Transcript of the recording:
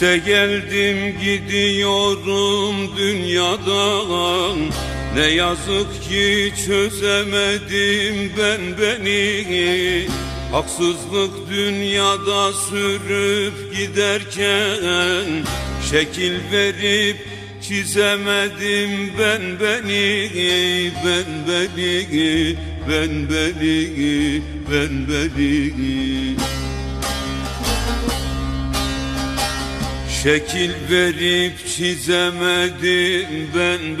İşte geldim gidiyorum dünyadan. Ne yazık ki çözemedim ben beni. Haksızlık dünyada sürüp giderken Şekil verip çizemedim ben beni. Ben beni, ben beni, ben beni Şekil verip çizemedim ben ben